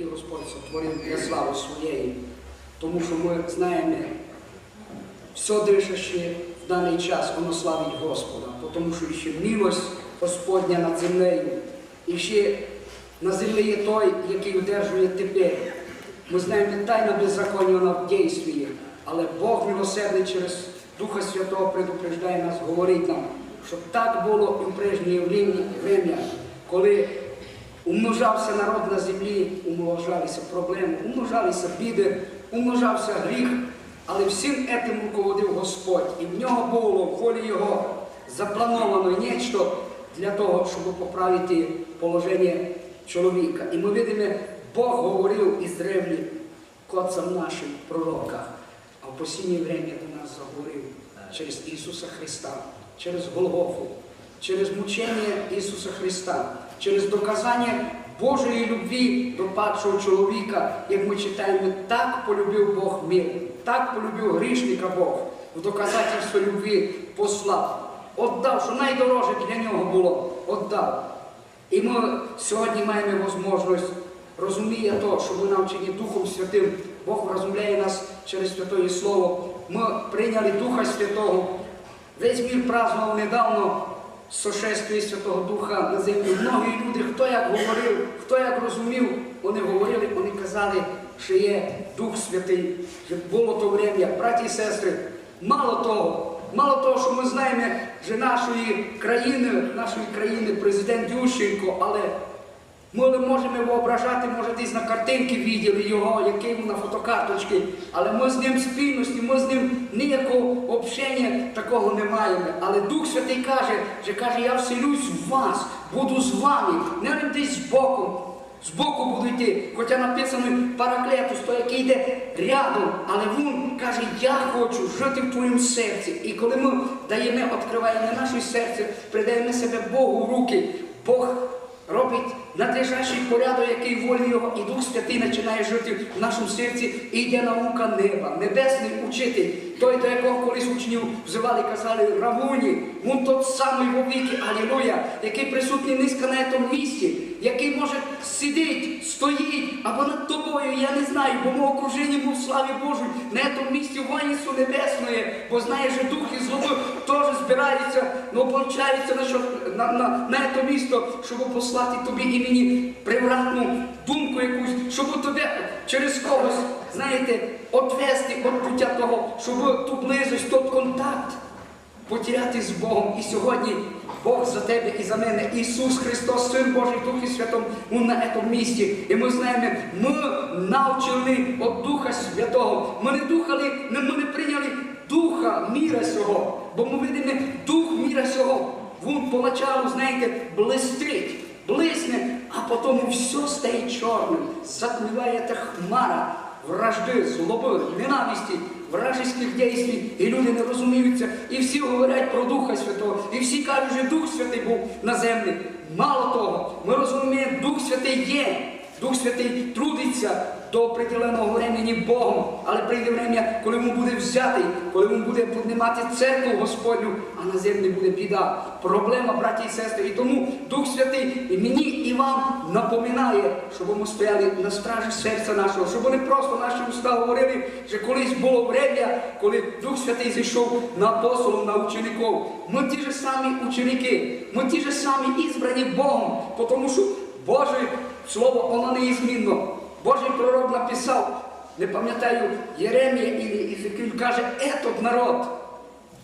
який Господь сотворив для слави своєї. Тому що ми знаємо, все дишаще в даний час воно славить Господа, тому що ще милость Господня над землею. І ще на землі є той, який удержує тепер. Ми знаємо, тайна беззаконня вона в дійстві, але Бог милосердний через Духа Святого предупреждає нас, говорить нам, що так було в прежнє время, коли умножався народ на землі, умножалися проблеми, умножалися біди, умножався гріх, але всім етим руководив Господь. І в нього було в волі Його заплановано нечто для того, щоб поправити положення чоловіка. І ми видимо, Бог говорив із древні к отцам нашим пророках, а в посіннє время до нас заговорив через Ісуса Христа, через Голгофу, через мучення Ісуса Христа, через доказання Божої любві до падшого чоловіка, як ми читаємо, так полюбив Бог мир, так полюбив грішника Бог, в доказательство любві послав, отдав, що найдороже для нього було, отдав. І ми сьогодні маємо можливість, розуміє то, що ми навчені Духом Святим, Бог розумляє нас через Святое Слово. Ми прийняли Духа Святого. Весь мір празднував недавно сошествие Святого Духа на землі. Многі люди, хто як говорив, хто як розумів, вони говорили, вони казали, що є Дух Святий, що було то время, браті і сестри. Мало того, мало того, що ми знаємо, що нашої країни, нашої країни президент Ющенко, але ми можемо воображати, може, десь на картинки виділи його, який на фотокарточці, але ми з ним спільності, ми з ним ніякого общення такого не маємо. Але Дух Святий каже, що каже, я вселюсь в вас, буду з вами, не десь збоку. Збоку буду йти, хоча написано параклетус, то який йде рядом, але він каже, я хочу жити в твоєму серці. І коли ми даємо, відкриваємо наше серце, придаємо себе Богу в руки, Бог робить надлежащий порядок, який волі його, і Дух Святий починає жити в нашому серці, і йде наука неба, небесний учитель, той, до якого колись учнів взивали, казали Равуні, він тот самий вовіки, Алілуя, який присутній низько на цьому місці, який може сидить, стоїть або над тобою, я не знаю, бо ми окружені му в славі Божій, на цьому місці воїнству небесної, бо знає, що дух і злоби теж збираються, ну, на, на, на, на це місто, щоб послати тобі і мені превратну думку якусь, щоб тебе через когось, знаєте, отвести від пуття того, щоб ту близость, той контакт потеряти з Богом. І сьогодні Бог за тебе і за мене, Ісус Христос, Син Божий, Дух і Святом, Він на цьому місці. І ми знаємо, ми навчені від Духа Святого. Ми не духали, ми не прийняли Духа міра сього, бо ми видимо Дух міра сього. Він поначалу, знаєте, блистить, блисне, а потім все стає чорним, затміває та хмара вражди, злоби, ненависті, вражеських дійствій, і люди не розуміються, і всі говорять про Духа Святого, і всі кажуть, що Дух Святий був на землі. Мало того, ми розуміємо, Дух Святий є. Дух Святий трудиться до определеного времени Богом, але прийде время, коли він буде взятий, коли він буде піднімати церкву Господню, а на землі буде біда. Проблема, браті і сестри. І тому Дух Святий і мені і вам напоминає, щоб ми стояли на стражі серця нашого, щоб вони просто наші уста говорили, що колись було время, коли Дух Святий зійшов на апостолів, на учеників. Ми ті ж самі ученики, ми ті ж самі ізбрані Богом, тому що Боже Слово, воно неізмінно. Божий пророк написав, не пам'ятаю, Єремія і Ізекіль каже, этот народ,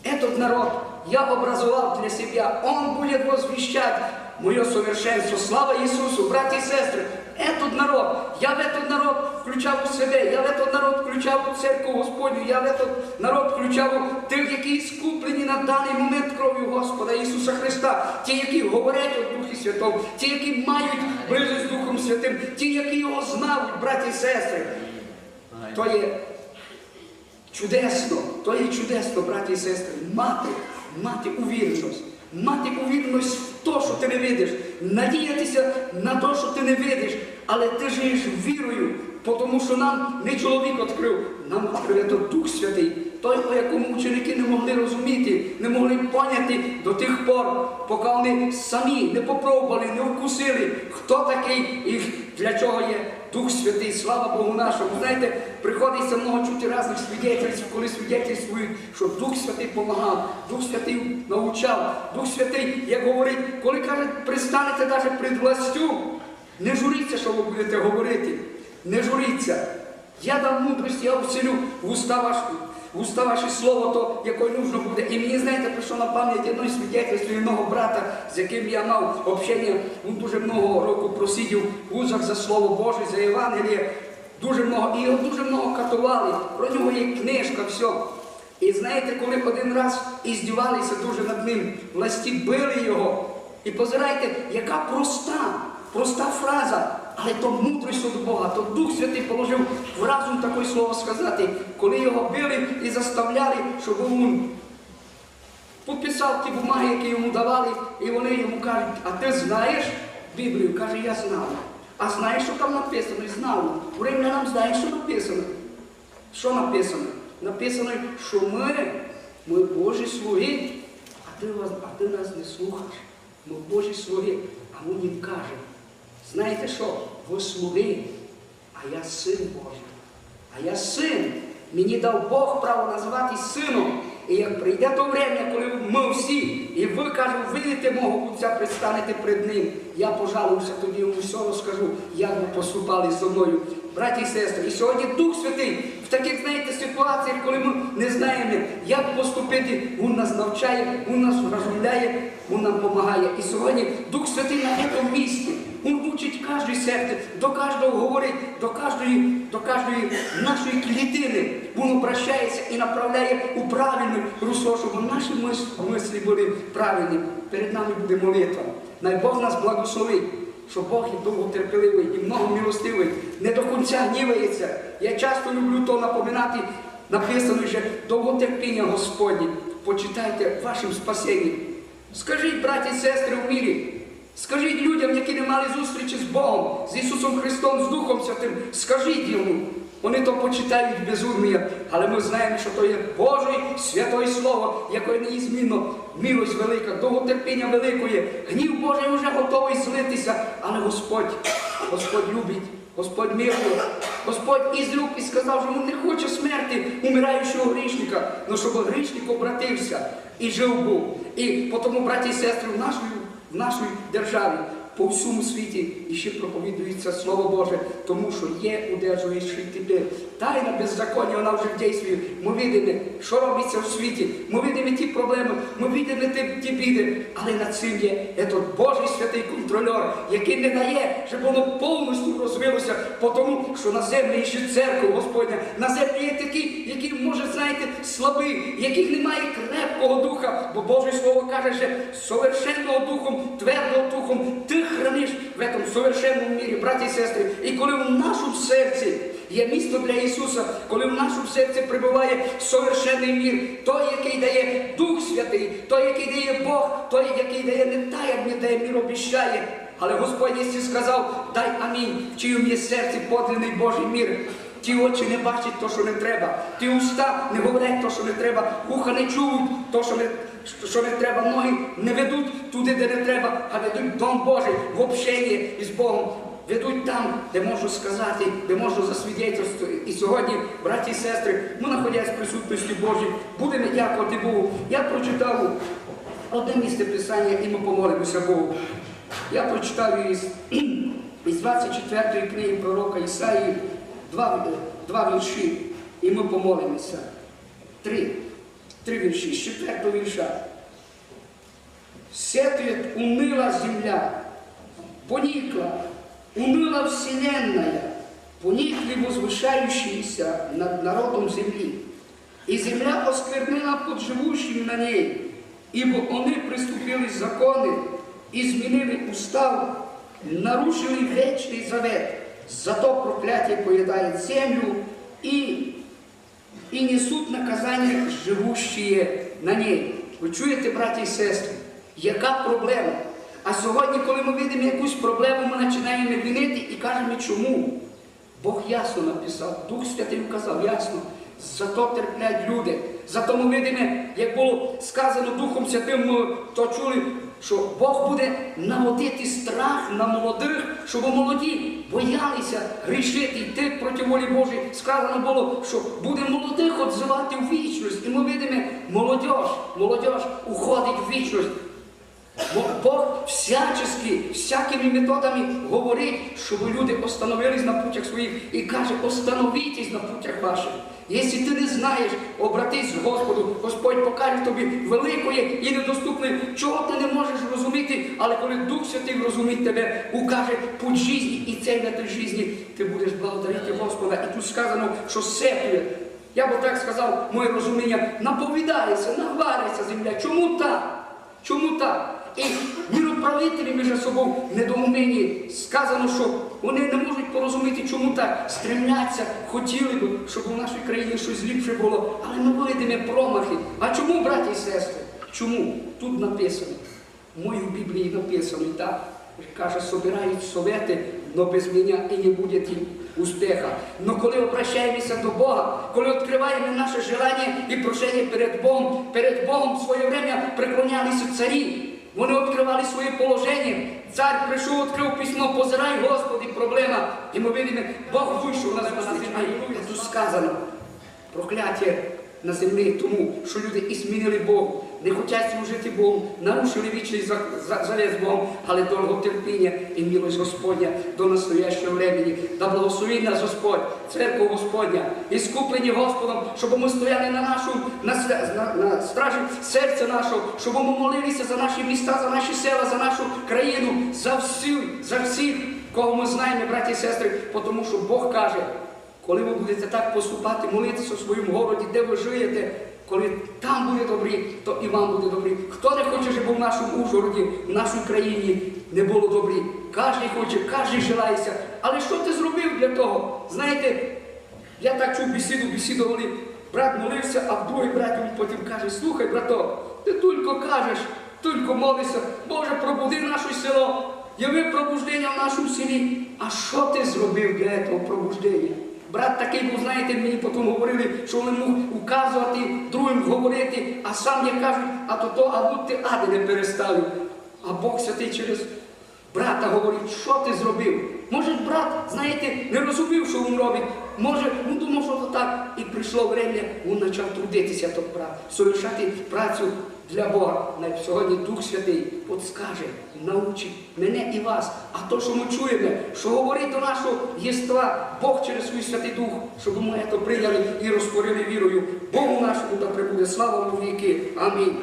этот народ я образував для себя, он будет возвещать мое совершенство. Слава Ісусу, браті і сестри, этот народ, я в этот народ включав у себе, я этот народ включав у церкву Господню, я этот народ включав у тих, які скуплені на даний момент кров'ю Господа Ісуса Христа, ті, які говорять у Духі Святому, ті, які мають близость з Духом Святим, ті, які його знають, браті і сестри. То є чудесно, то є чудесно, браті і сестри, мати, мати увірність, мати увірність в те, що ти не видиш, надіятися на те, що ти не видиш, але ти живеш вірою, тому що нам не чоловік відкрив, нам відкрив Дух Святий, той, по якому ученики не могли розуміти, не могли поняти до тих пор, поки вони самі не попробували, не вкусили, хто такий і для чого є Дух Святий, слава Богу нашому. Знаєте, приходиться много чути різних свідетельств, коли свідетельствують, що Дух Святий допомагав, Дух Святий навчав, Дух Святий, як говорить, коли каже, пристанете навіть перед властю, не журіться, що ви будете говорити. Не журіться. Я дам мудрість, я вселю в уста ваші, в уста ваші слово, то якої нужно буде. І мені, знаєте, прийшло на пам'ять одне свідетельство одного брата, з яким я мав общення, він дуже много року просидів в вузах за Слово Боже, за Євангеліє. Дуже много, і його дуже много катували. Про нього є книжка, все. І знаєте, коли один раз іздівалися дуже над ним, власті били його. І позирайте, яка проста, проста фраза, але то мудрість від Бога, то Дух Святий положив в разум таке слово сказати, коли його били і заставляли, щоб він підписав ті бумаги, які йому давали, і вони йому кажуть, а ти знаєш Біблію? Каже, я знав. А знаєш, що там написано? І знав. В Римлянам знаєш, що написано? Що написано? Написано, що ми, ми Божі слуги, а ти, а ти нас не слухаєш. Ми Божі слуги. А він їм каже, знаєте що? Ви слуги, а я син Божий. А я син. Мені дав Бог право називати сином. І як прийде то время, коли ми всі, і ви кажу, видите мого отця, пристанете перед ним. Я пожалуюся тоді все розкажу, як ви поступали зі мною, браті і сестри. І сьогодні Дух Святий в таких, знаєте, ситуаціях, коли ми не знаємо, як поступити, Він нас навчає, Він нас розмовляє, Він нам допомагає. І сьогодні Дух Святий на цьому місці. Він учить кожне серце, до кожного говорить, до кожної, до кожної нашої клітини. Він обращається і направляє у правильне русло, щоб наші мислі були правильні. Перед нами буде молитва. Най Бог нас благословить, що Бог є довготерпеливий і многомилостивий, не до кінця гнівається. Я часто люблю то напоминати, написано вже довготерпіння Господнє. Почитайте вашим спасенням. Скажіть, браті і сестри, в мірі, Скажіть людям, які не мали зустрічі з Богом, з Ісусом Христом, з Духом Святим, скажіть йому. Вони то почитають безумія, але ми знаємо, що то є Боже святое Слово, яке неізмінно, милость велика, довготерпіння великої, гнів Божий вже готовий злитися, але Господь, Господь любить, Господь милує, Господь ізлюб і сказав, що він не хоче смерти умираючого грішника, але щоб грішник обратився і жив був. І тому, браті і сестри, в нашій в нашій державі по всьому світі і ще проповідується Слово Боже, тому що є удержуючий тепер. Тайна беззаконня, вона вже в дійстві. Ми бачимо, що робиться в світі. Ми бачимо ті проблеми, ми бачимо ті, біди. Але над цим є этот Божий святий контрольор, який не дає, щоб воно повністю розвилося, тому що на землі ще церква Господня, на землі є такі, які, може, знаєте, слабі, яких немає крепкого духа, бо Боже Слово каже, що совершенного духом, твердого духом, ти храниш в этом совершенному мірі, браті і сестри. І коли в нашому серці є місто для Ісуса, коли в нашому серці прибуває совершенний мір, той, який дає Дух Святий, той, який дає Бог, той, який дає не таємне, дає мір обіщає. Але Господь Єсі сказав, дай амінь, в чиїм є серці подлинний Божий мір. Ті очі не бачать то, що не треба. Ті уста не говорять то, що не треба. Вуха не чують то, що не, що не треба. Ноги не ведуть туди, де не треба, а ведуть Дом Божий в общенні із Богом. Ведуть там, де можу сказати, де можу засвідчити. І сьогодні, браті і сестри, ми знаходясь в присутності Божій, будемо дякувати Богу. Я прочитав одне місце Писання, і ми помолимося Богу. Я прочитав із, із 24 книги пророка Ісаї два, два вірші, і ми помолимося. Три. Три вірші, з четвертого вірша. Сетует уныла земля, поникла, уныла вселенная, поникли возвышающиеся над народом земли. И земля осквернила под живущим на ней, ибо они приступили законы, изменили устав, нарушили вечный завет, зато проклятие поедает землю и, и несут наказание живущие на ней. Ви чуєте, браті і сестри, яка проблема? А сьогодні, коли ми бачимо якусь проблему, ми починаємо винити і кажемо, чому? Бог ясно написав, Дух Святий вказав ясно. Зато терплять люди. Зато ми видимо, як було сказано Духом Святим, то чули, що Бог буде наводити страх на молодих, щоб молоді боялися грішити, йти проти волі Божої. Сказано було, що буде молодих отзивати в вічність. І ми видимо, молодь, молодь уходить в вічність. Бо Бог всячески, всякими методами говорить, щоб люди остановились на путях своїх і каже, остановітесь на путях ваших. Якщо ти не знаєш, обратись Господу, Господь покаже тобі великое і недоступне, чого ти не можеш розуміти, але коли Дух Святий розумить тебе, укаже путь житті і цей на той житті, ти будеш благодарити Господа. І тут сказано, що сепує. Я би так сказав, моє розуміння, наповідається, нагвариться земля. Чому так? Чому так? І міроправителі між собою в недоумінні сказано, що вони не можуть порозуміти, чому так стремляться, хотіли б, щоб у нашій країні щось ліпше було, але ми видимо промахи. А чому, браті і сестри? Чому? Тут написано. Моїй Біблії написано так. Каже, собирають совети, но без мене і не буде їм успіха. Но коли обращаємося до Бога, коли відкриваємо наше желання і прошення перед Богом, перед Богом в своє время преклонялися царі. Вони відкривали своє положення. Цар прийшов, відкрив письмо, позирай, Господи, проблема. І ми видимо, Бог вийшов на землю. А тут сказано, прокляття на землі тому, що люди і змінили Богу, не хочуть служити Богу, нарушили вічний за- за- завет з Богом, але довготерпіння і милость Господня до настоящого времени. Да благослови нас Господь, церкву Господня, і скуплені Господом, щоб ми стояли на нашому на, на, на стражі серця нашого, щоб ми молилися за наші міста, за наші села, за нашу країну, за всіх, за всіх, кого ми знаємо, браті і сестри, тому що Бог каже. Коли ви будете так поступати, молитися у своєму городі, де ви живете, коли там буде добрі, то і вам буде добрі. Хто не хоче, щоб в нашому Ужгороді, в нашій країні не було добрі? Кожен хоче, кожен желається. Але що ти зробив для того? Знаєте, я так чув бесіду, бесідували, брат молився, а другий брат він потім каже, слухай, брато, ти тільки кажеш, тільки молишся, Боже, пробуди наше село, яви пробуждення в нашому селі. А що ти зробив для цього пробуждення? Брат такий був, знаєте, мені потім говорили, що він мог указувати, другим говорити, а сам як кажуть, а то то, а будь ти ади не переставив. А Бог святий через брата говорить, що ти зробив? Може, брат, знаєте, не розумів, що він робить. Може, він думав, що то так. І прийшло время, він почав трудитися, той брат, совершати працю для Бога. Сьогодні Дух Святий подскаже, научить мене і вас. А то, що ми чуємо, що говорить до нашого єства Бог через свій Святий Дух, щоб ми це прийняли і розтворили вірою. Богу нашому та прибуде слава у віки. Амінь.